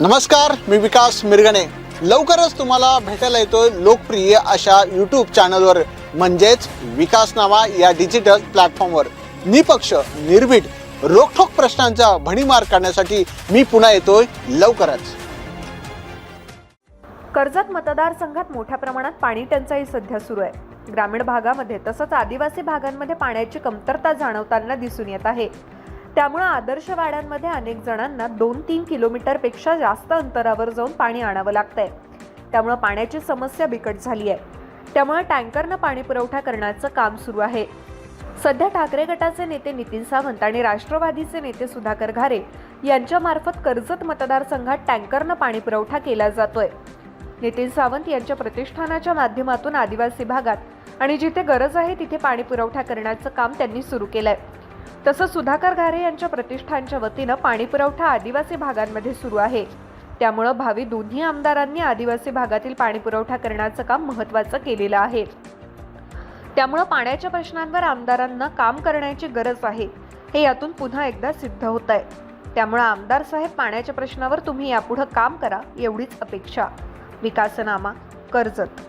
नमस्कार मी विकास मिरगणे. लवकरच तुम्हाला भेटायला येतोय लोकप्रिय अशा यूट्यूब चॅनलवर म्हणजेच विकास नावा या डिजिटल प्लॅटफॉर्मवर निपक्ष निर्भीड रोखोक प्रश्नांचा भणीमार करण्यासाठी मी पुन्हा येतोय लवकरच. कर्जत मतदारसंघात मोठ्या प्रमाणात पाणी टंचाई सध्या सुरू आहे. ग्रामीण भागामध्ये तसंच आदिवासी भागांमध्ये पाण्याची कमतरता जाणवताना दिसून येत आहे. त्यामुळे आदर्श वाड्यांमध्ये अनेक जणांना दोन तीन किलोमीटरपेक्षा जास्त अंतरावर जाऊन पाणी आणावं लागतंय. त्यामुळं पाण्याची समस्या बिकट झाली आहे. त्यामुळे टँकरनं पाणी पुरवठा करण्याचं काम सुरू आहे. सध्या ठाकरे गटाचे नेते नितीन सावंत आणि राष्ट्रवादीचे नेते सुधाकर घारे यांच्यामार्फत कर्जत मतदारसंघात टँकरनं पाणी पुरवठा केला जातोय. नितीन सावंत यांच्या प्रतिष्ठानाच्या माध्यमातून आदिवासी भागात आणि जिथे गरज आहे तिथे पाणी पुरवठा करण्याचं काम त्यांनी सुरू केलंय. तसंच सुधाकर घारे यांच्या प्रतिष्ठानच्या वतीनं पाणी पुरवठा आदिवासी भागांमध्ये सुरू आहे. त्यामुळं भावी दोन्ही आमदारांनी आदिवासी भागातील पाणी पुरवठा करण्याचं काम महत्त्वाचं केलेलं आहे. त्यामुळं पाण्याच्या प्रश्नांवर आमदारांना काम करण्याची गरज आहे. हे यातून पुन्हा एकदा सिद्ध होत आहे त्यामुळं आमदार साहेब पाण्याच्या प्रश्नावर तुम्ही यापुढं काम करा एवढीच अपेक्षा. विकासनामा कर्जत.